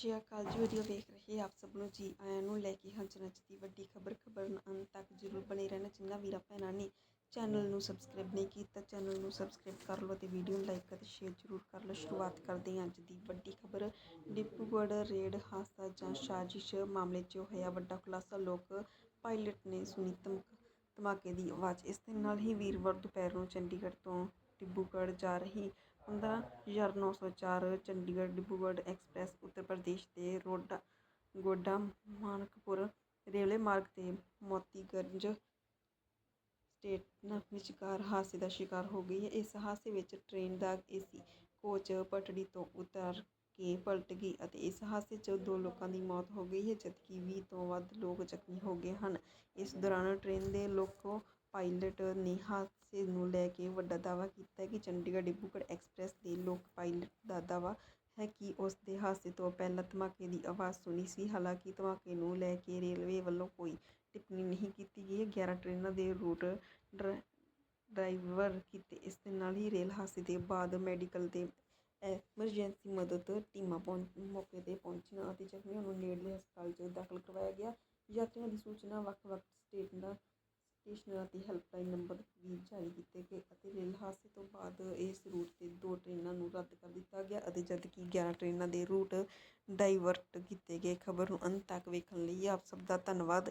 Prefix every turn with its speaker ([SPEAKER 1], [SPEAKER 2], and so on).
[SPEAKER 1] ਸ਼੍ਰੀ ਅਕਾਲ ਜੀ ਵੀਡੀਓ ਵੇਖ ਰਹੇ ਆਪ ਸਭ ਨੂੰ ਜੀ, ਆਇਆਂ ਨੂੰ ਲੈ ਕੇ ਹੰਚ ਨੱਚ ਦੀ ਵੱਡੀ ਖਬਰ ਖਬਰ ਅੰਤ ਤੱਕ ਜ਼ਰੂਰ ਬਣੇ ਰਹਿਣਾ ਜਿੰਨਾ ਵੀਰਾਂ ਭੈਣਾਂ ਨੇ ਚੈਨਲ ਨੂੰ ਸਬਸਕ੍ਰਾਈਬ ਨਹੀਂ ਕੀਤਾ, ਚੈਨਲ ਨੂੰ ਸਬਸਕ੍ਰਾਈਬ ਕਰ ਲਓ ਤੇ ਵੀਡੀਓ ਨੂੰ ਲਾਈਕ ਅਤੇ ਸ਼ੇਅਰ ਜ਼ਰੂਰ ਕਰ ਲਓ। ਸ਼ੁਰੂਆਤ ਕਰਦੇ ਹਾਂ ਅੱਜ ਦੀ ਵੱਡੀ ਖਬਰ ਡਿਪੂਗੜ੍ਹ ਰੇਡ ਹਾਦਸਾ ਜਾਂ ਸਾਜ਼ਿਸ਼ ਮਾਮਲੇ 'ਚ ਹੋਇਆ ਵੱਡਾ ਖੁਲਾਸਾ, ਲੋਕ ਪਾਇਲਟ ਨੇ ਸੁਣੀ ਧਮਕ, ਧਮਾਕੇ ਦੀ ਆਵਾਜ਼। ਇਸ ਦੇ ਨਾਲ ਹੀ ਵੀਰਵਾਰ ਦੁਪਹਿਰ ਨੂੰ ਚੰਡੀਗੜ੍ਹ ਤੋਂ ਡਿਬਰੂਗੜ੍ਹ ਜਾ ਰਹੀ 15904 ਚੰਡੀਗੜ੍ਹ ਡਿਬਰੂਗੜ੍ਹ ਐਕਸਪ੍ਰੈਸ, ਉੱਤਰ ਪ੍ਰਦੇਸ਼ ਦੇ ਰੋਡਾ, ਗੋਡਾ, ਮਾਨਕਪੁਰ ਰੇਲਵੇ ਮਾਰਗ ਤੇ ਮੋਤੀਗੰਜ ਸਟੇਸ਼ਨ ਵਿਚਕਾਰ ਹਾਦਸੇ ਦਾ ਸ਼ਿਕਾਰ ਹੋ ਗਈ ਹੈ। ਇਸ ਹਾਦਸੇ ਵਿੱਚ ਟ੍ਰੇਨ ਦਾ ਏਸੀ ਕੋਚ ਪਟੜੀ ਤੋਂ ਉਤਰ ਕੇ ਪਲਟ ਗਈ ਅਤੇ ਇਸ ਹਾਦਸੇ 'ਚ ਦੋ ਲੋਕਾਂ ਦੀ ਮੌਤ ਹੋ ਗਈ ਹੈ, ਜਦਕਿ ਵੀਹ ਤੋਂ ਵੱਧ ਲੋਕ ਜ਼ਖਮੀ ਹੋ ਗਏ ਹਨ। ਇਸ ਦੌਰਾਨ ਟ੍ਰੇਨ ਦੇ ਲੋਕੋ ਪਾਇਲਟ ਨੇ ਹਾਦਸੇ ਨੂੰ ਲੈ ਕੇ ਵੱਡਾ ਦਾਅਵਾ ਕੀਤਾ ਕਿ ਚੰਡੀਗੜ੍ਹ ਡਿਬਰੂਗੜ੍ਹ ਐਕਸਪ੍ਰੈਸ ਦੇ ਲੋਕ ਪਾਇਲਟ ਦਾ ਦਾਅਵਾ ਹੈ ਕਿ ਉਸ ਦੇ ਹਾਦਸੇ ਤੋਂ ਪਹਿਲਾਂ ਧਮਾਕੇ ਦੀ ਆਵਾਜ਼ ਸੁਣੀ ਸੀ। ਹਾਲਾਂਕਿ ਧਮਾਕੇ ਨੂੰ ਲੈ ਕੇ ਰੇਲਵੇ ਵੱਲੋਂ ਕੋਈ ਟਿੱਪਣੀ ਨਹੀਂ ਕੀਤੀ ਗਈ। ਹੈ 11 ਟ੍ਰੇਨਾਂ ਦੇ ਰੂਟ ਡਰਾ- ਡਰਾਈਵਰ ਕੀਤੇ। ਇਸ ਦੇ ਨਾਲ ਹੀ ਰੇਲ ਹਾਦਸੇ ਦੇ ਬਾਅਦ ਮੈਡੀਕਲ ਤੇ ਐਮਰਜੈਂਸੀ ਮਦਦ ਟੀਮਾਂ ਪਹੁੰਚ ਮੌਕੇ ਤੇ ਪਹੁੰਚੀਆਂ ਅਤੇ ਜ਼ਖਮੀਆਂ ਨੂੰ ਨੇੜਲੇ ਹਸਪਤਾਲ 'ਚ ਦਾਖਲ ਕਰਵਾਇਆ ਗਿਆ। ਯਾਤਰੀਆਂ ਦੀ ਸੂਚਨਾ ਵੱਖ-ਵੱਖ ਸਟੇਟਾਂ ਸਟੇਸ਼ਨਾਂ ਤੇ ਹੈਲਪਲਾਈਨ ਨੰਬਰ ਵੀ ਜਾਰੀ ਕੀਤੇ ਗਏ ਅਤੇ ਰੇਲ ਹਾਦਸੇ ਤੋਂ ਬਾਅਦ ਇਸ ਰੂਟ ਤੇ ਦੋ ਟ੍ਰੇਨਾਂ ਨੂੰ ਰੱਦ ਕਰ ਦਿੱਤਾ ਗਿਆ ਅਤੇ ਜਦਕਿ 11 ਟ੍ਰੇਨਾਂ ਦੇ ਰੂਟ ਡਾਈਵਰਟ ਕੀਤੇ ਗਏ। ਖਬਰ ਨੂੰ ਅੰਤ ਤੱਕ ਵੇਖਣ ਲਈ ਆਪ ਸਭ ਦਾ ਧੰਨਵਾਦ।